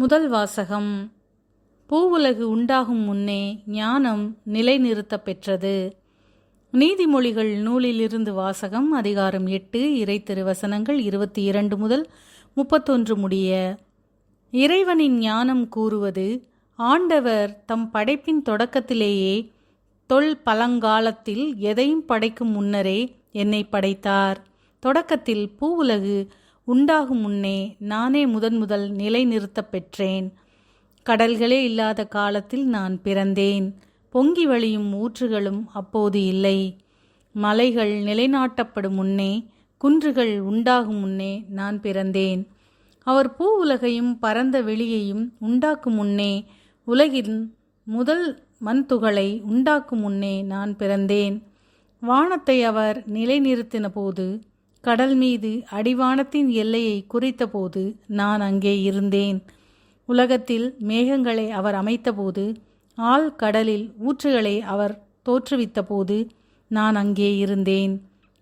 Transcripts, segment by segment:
முதல் வாசகம். பூவுலகு உண்டாகும் முன்னே ஞானம் நிலைநிறுத்தப் பெற்றது நீதிமொழிகள் நூலிலிருந்து வாசகம் அதிகாரம் எட்டு இறை திருவசனங்கள் இருபத்தி இரண்டு முதல் முப்பத்தொன்று முடிய. இறைவனின் ஞானம் கூறுவது ஆண்டவர் தம் படைப்பின் தொடக்கத்திலேயே தொல் பழங்காலத்தில் எதையும் படைக்கும் முன்னரே என்னை படைத்தார். தொடக்கத்தில் பூவுலகு உண்டாகும் முன்னே நானே முதன் முதல் நிலைநிறுத்தப் பெற்றேன். கடல்களே இல்லாத காலத்தில் நான் பிறந்தேன். பொங்கி வழியும் ஊற்றுகளும் அப்போது இல்லை. மலைகள் நிலைநாட்டப்படும் முன்னே குன்றுகள் உண்டாகும் முன்னே நான் பிறந்தேன். அவர் பூ உலகையும் பரந்த வெளியையும் உண்டாக்கும் முன்னே உலகின் முதல் மண்துகளை உண்டாக்கும் முன்னே நான் பிறந்தேன். வானத்தை அவர் நிலைநிறுத்தின போது கடல் மீது அடிவானத்தின் எல்லையை குறித்தபோது நான் அங்கே இருந்தேன். உலகத்தில் மேகங்களை அவர் அமைத்தபோது ஆள் கடலில் ஊற்றுகளை அவர் தோற்றுவித்தபோது நான் அங்கே இருந்தேன்.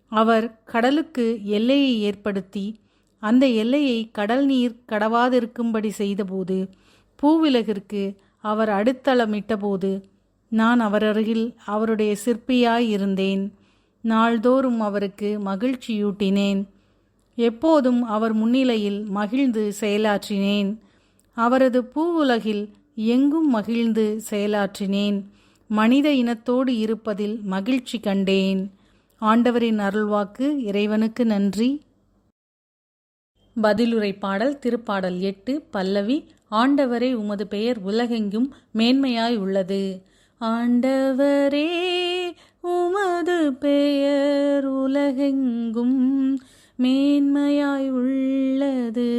அவர் கடலுக்கு எல்லையை ஏற்படுத்தி அந்த எல்லையை கடல் நீர் கடவாதிருக்கும்படி செய்தபோது பூவிலகிற்கு அவர் அடித்தளமிட்டபோது நான் அவரருகில் அவருடைய சிற்பியாய் இருந்தேன். நாள்தோறும் அவருக்கு மகிழ்ச்சியூட்டினேன். எப்போதும் அவர் முன்னிலையில் மகிழ்ந்து செயலாற்றினேன். அவரது பூவுலகில் எங்கும் மகிழ்ந்து செயலாற்றினேன். மனித இனத்தோடு இருப்பதில் மகிழ்ச்சி கண்டேன். ஆண்டவரின் அருள்வாக்கு இறைவனுக்கு நன்றி. பதிலுரை பாடல் திருப்பாடல் எட்டு பல்லவி ஆண்டவரே உமது பெயர் உலகெங்கும் மேன்மையாய் உள்ளது. ஆண்டவரே உமது பெயர் உலகெங்கும் மேன்மையாய் உள்ளது.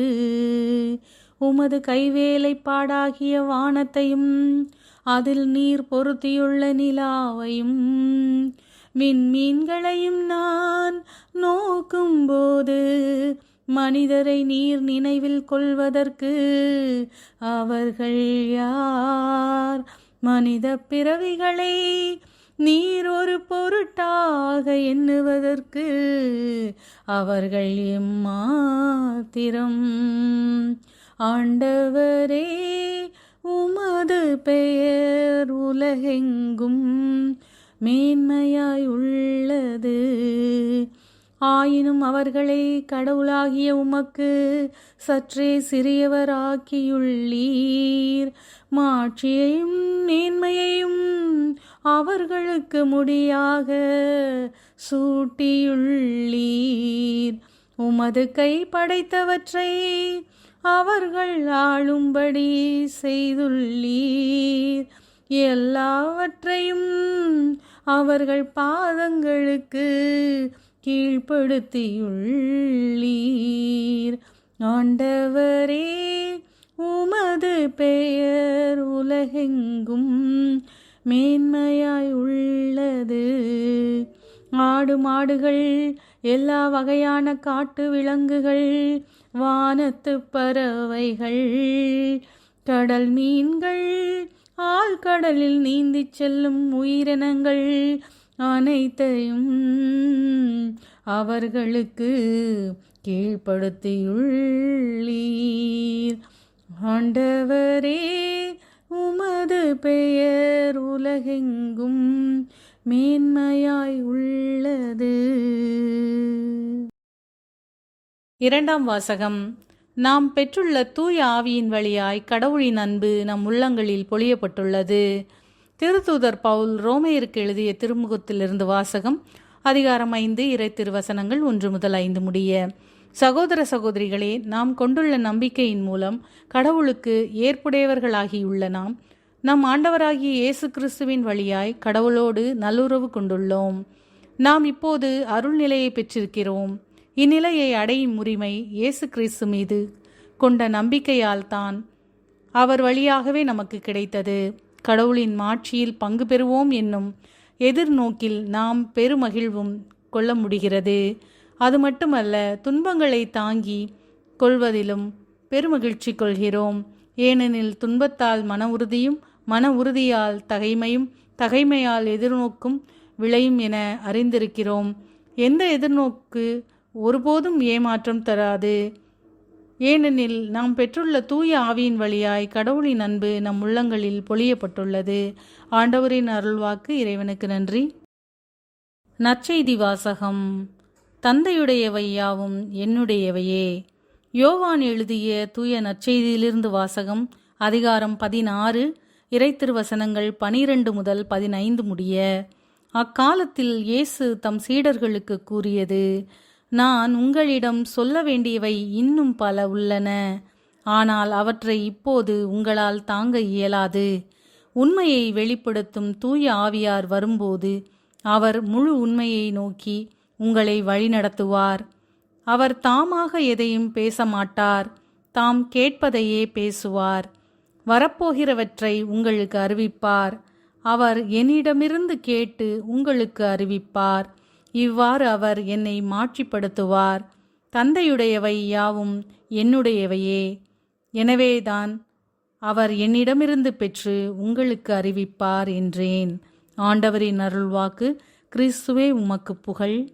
உமது கைவேலைப்பாடாகிய வானத்தையும் அதில் நீர் பொருத்தியுள்ள நிலாவையும் விண்மீன்களையும் நான் நோக்கும்போது மனிதரை நீர் நினைவில் கொள்வதற்கு அவர்கள் யார்? மனித பிறவிகளை நீர் ஒரு பொருட்டாக எண்ணுவதற்கு அவர்கள் எம்மாத்திரம். ஆண்டவரே உமது பெயர் உலகெங்கும் மேன்மையாய் உள்ளது. ஆயினும் அவர்களை கடவுளாகிய உமக்கு சற்றே சிறியவராக்கியுள்ளீர். மாட்சியையும் மேன்மையையும் அவர்களுக்கு முடியாக சூட்டியுள்ளீர். உமது கை படைத்தவற்றை அவர்கள் ஆளும்படி செய்துள்ளீர். எல்லாவற்றையும் அவர்கள் பாதங்களுக்கு கீழ்ப்படுத்தியுள்ளீர். ஆண்டவரே உமது பெயர் உலகெங்கும் மேன்மையாய் உள்ளது ஆடு மாடுகள் எல்லா வகையான காட்டு விலங்குகள் வானத்து பறவைகள் கடல் மீன்கள் ஆழ்கடலில் நீந்திச் செல்லும் உயிரினங்கள் அனைத்தையும் அவர்களுக்கு கீழ்ப்படுத்தியுள்ளீர். ஆண்டவரே உமது பெயர் உலகெங்கும் மேன்மையாய் உள்ளது இரண்டாம் வாசகம். நாம் பெற்றுள்ள தூய ஆவியின் வழியாய் கடவுளின் அன்பு நம் உள்ளங்களில் பொழியப்பட்டுள்ளது. திருத்தூதர் பவுல் ரோமையருக்கு எழுதிய திருமுகத்திலிருந்து வாசகம் அதிகாரம் ஐந்து இறை திருவசனங்கள் ஒன்று முதல் ஐந்து முடிய. சகோதர சகோதரிகளே நாம் கொண்டுள்ள நம்பிக்கையின் மூலம் கடவுளுக்கு ஏற்புடையவர்களாகியுள்ள நாம் நம் ஆண்டவராகிய இயேசு கிறிஸ்துவின் வழியாய் கடவுளோடு நல்லுறவு கொண்டுள்ளோம். நாம் இப்போது அருள்நிலையை பெற்றிருக்கிறோம். இந்நிலையை அடையும் உரிமை இயேசு கிறிஸ்து மீது. கொண்ட நம்பிக்கையால் தான் அவர் வழியாகவே நமக்கு கிடைத்தது. கடவுளின் மாட்சியில் பங்கு பெறுவோம் என்னும் எதிர்நோக்கில் நாம் பெருமகிழ்வும் கொள்ள முடிகிறது. அது மட்டுமல்ல துன்பங்களை தாங்கி கொள்வதிலும் பெருமகிழ்ச்சி கொள்கிறோம். ஏனெனில் துன்பத்தால் மன உறுதியும் மன உறுதியால் தகைமையும் தகைமையால் எதிர்நோக்கும் விளையும் என அறிந்திருக்கிறோம். எந்த எதிர்நோக்கு ஒருபோதும் ஏமாற்றம் தராது. ஏனெனில் நாம் பெற்றுள்ள தூய ஆவியின் வழியாய் கடவுளின் அன்பு நம் உள்ளங்களில் பொழியப்பட்டுள்ளது. ஆண்டவரின் அருள்வாக்கு இறைவனுக்கு நன்றி. நற்செய்தி வாசகம். தந்தையுடையவையாவும் என்னுடையவையே. யோவான் எழுதிய தூய நற்செய்தியிலிருந்து வாசகம் அதிகாரம் பதினாறு இறைத்திருவசனங்கள் பனிரெண்டு முதல் பதினைந்து முடிய. அக்காலத்தில் இயேசு தம் சீடர்களுக்கு கூறியது நான் உங்களிடம் சொல்ல வேண்டியவை இன்னும் பல உள்ளன. ஆனால் அவற்றை இப்போது உங்களால் தாங்க இயலாது. உண்மையை வெளிப்படுத்தும் தூய ஆவியார் வரும்போது அவர் முழு உண்மையை நோக்கி உங்களை வழிநடத்துவார். அவர் தாமாக எதையும் பேச மாட்டார் தாம் கேட்பதையே பேசுவார். வரப்போகிறவற்றை உங்களுக்கு அறிவிப்பார். அவர் என்னிடமிருந்து கேட்டு உங்களுக்கு அறிவிப்பார். இவ்வாறு அவர் என்னை மாற்றிப்படுத்துவார் தந்தையுடையவை யாவும் என்னுடையவையே. எனவேதான் அவர் என்னிடமிருந்து பெற்று உங்களுக்கு அறிவிப்பார் என்றேன். ஆண்டவரின் அருள்வாக்கு கிறிஸ்துவே உமக்கு புகழ்.